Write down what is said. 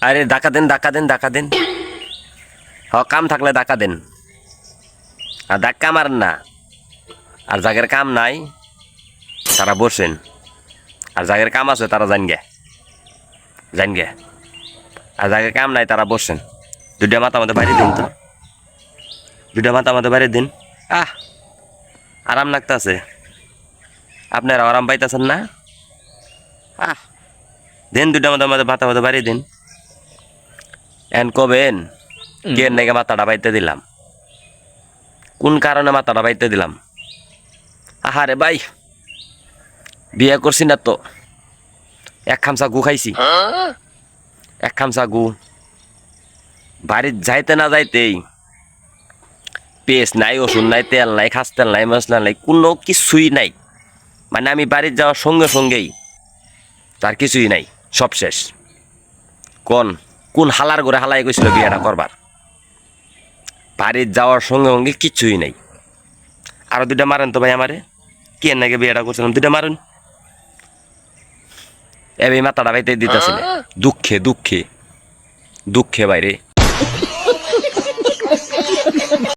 আরে ডাকা দেন ডাকা দেন ডাকা দেন। হ, কাম থাকলে ডাকা দেন। আর ধাক্কা মারেন না। আর জাগের কাম নাই, তারা বসেন। আর জাগের কাম আছে, তারা জান গে জান গে আর জাগের কাম নাই, তারা বসেন। দুটা মাথা আমাদের বাইরে দিন তো। দুটা মাথা আমাদের বাইরে দিন। আহ, আরাম লাগতেছে। আপনারা আরাম পাইতেছেন না? আহ, দিন দুটা মতো আমাদের মাথা মতো বাড়ি দিন। এন কবেন? কে নাকি মাথাটা বাইতে দিলাম? কোন কারণে মাথাটা বাইতে দিলাম? আহারে ভাই বিয়ে করছি না তো। এক খামসা গু খাইছি। এক খামসা গু। বাড়ির যাইতে না যাইতেই পেস্ট নাই ওষুধ নাই তেল নাই খাস তেল নাই মশলা নাই কোনো কিছুই নাই। মানে আমি বাড়ির যাওয়ার সঙ্গে সঙ্গেই তার কিছুই নাই সব শেষ। কোন? কোন হালার করে হালাই গেছিল বিয়েটা করবার? বাড়ির যাওয়ার সঙ্গে সঙ্গে কিচ্ছুই নাই। আরও দুটা মারেন তো ভাই আমারে। কে নাকি বিয়েটা করছিলাম? দুটা মারুন। এবার মাথাটা ভাইতে দিতেছিল দুঃখে দুঃখে। দুঃখে বাইরে